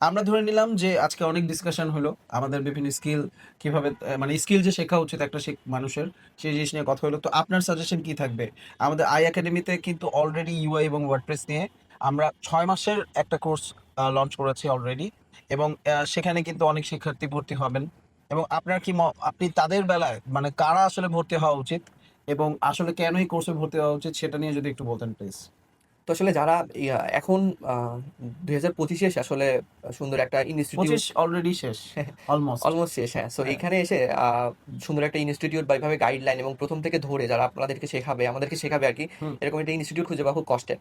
আমরা ধরে নিলাম যে আজকে অনেক ডিসকাশন হলো আমাদের বিভিন্ন স্কিল কীভাবে মানে স্কিল যে শেখা উচিত একটা মানুষের, সেই জিনিস নিয়ে কথা হলো। তো আপনার সাজেশন কি থাকবে? আমাদের আই একাডেমিতে কিন্তু অলরেডি ইউআই এবং ওয়ার্ডপ্রেস নিয়ে আমরা ছয় মাসের একটা কোর্স লঞ্চ করেছি অলরেডি এবং সেখানে কিন্তু অনেক শিক্ষার্থী ভর্তি হবেন। এবং আপনার কি আপনি তাদের বেলায় মানে কারা আসলে ভর্তি হওয়া উচিত এবং আসলে কেন এই কোর্সে ভর্তি হওয়া উচিত সেটা নিয়ে যদি একটু বলতেন প্লিজ তো আসলে যারা এখন দুই হাজার পঁচিশে আসলে সুন্দর একটা ইনস্টিটিউট অলরেডি শেষ অলমোস্ট অলমোস্ট শেষ হ্যাঁ। সো হ্যাঁ। এখানে এসে আহ, সুন্দর একটা ইনস্টিটিউট বা এইভাবে গাইডলাইন এবং প্রথম থেকে ধরে যারা আপনাদেরকে শেখাবে আমাদেরকে শেখাবে আর কি এরকম একটা ইনস্টিটিউট খুঁজে পাওয়া খুব কষ্টের।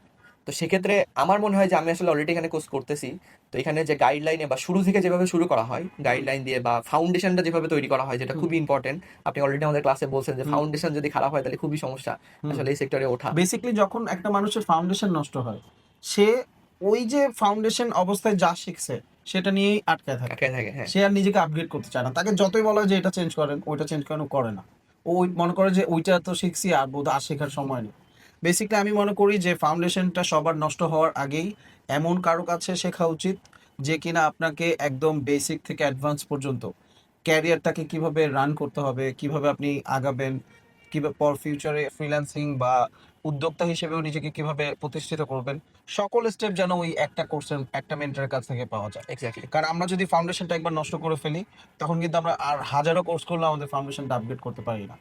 তো সেক্ষেত্রে আমার মনে হয় যে আমি আসলে অলরেডি এখানে কোর্স করতেছি। তো এখানে যে গাইডলাইনে বা শুরু থেকে যেভাবে শুরু করা হয় গাইডলাইন দিয়ে বা ফাউন্ডেশনটা যেভাবে তৈরি করা হয় যেটা খুবই ইম্পর্টেন্ট আপনি অলরেডি আমাদের ক্লাসে বলছেন যে ফাউন্ডেশন যদি খারাপ হয় তাহলে খুবই সমস্যা আসলে এই সেক্টরে ওঠা। বেসিক্যালি যখন একটা মানুষের ফাউন্ডেশন নষ্ট হয় সে ওই যে ফাউন্ডেশন অবস্থায় যা শিখছে সেটা নিয়েই আটকায় থাকে। আটকে থাকে হ্যাঁ। সে আর নিজেকে আপগ্রেড করতে চায় না। তাকে যতই বলা হয় যে এটা চেঞ্জ করেন ওইটা চেঞ্জ করেন করে না। ও ওই মনে করে যে ওইটা তো শিখছি আর বোধ আর শেখার সময় নেই। বেসিক্যালি আমি মনে করি যে ফাউন্ডেশনটা সবার নষ্ট হওয়ার আগেই এমন কারও কাছে শেখা উচিত যে কিনা আপনাকে একদম বেসিক থেকে অ্যাডভান্স পর্যন্ত ক্যারিয়ারটাকে কীভাবে রান করতে হবে কীভাবে আপনি আগাবেন কীভাবে পর ফিউচারে ফ্রিল্যান্সিং বা উদ্যোক্তা হিসেবেও নিজেকে কীভাবে প্রতিষ্ঠিত করবেন সকল স্টেপ যেন ওই একটা কোর্সের একটা মেন্টারের কাছ থেকে পাওয়া যায়। এক্স্যাক্টলি কারণ আমরা যদি ফাউন্ডেশনটা একবার নষ্ট করে ফেলি তখন কিন্তু আমরা আর হাজারো কোর্স করলে আমাদের ফাউন্ডেশনটা আপগ্রেড করতে পারি না।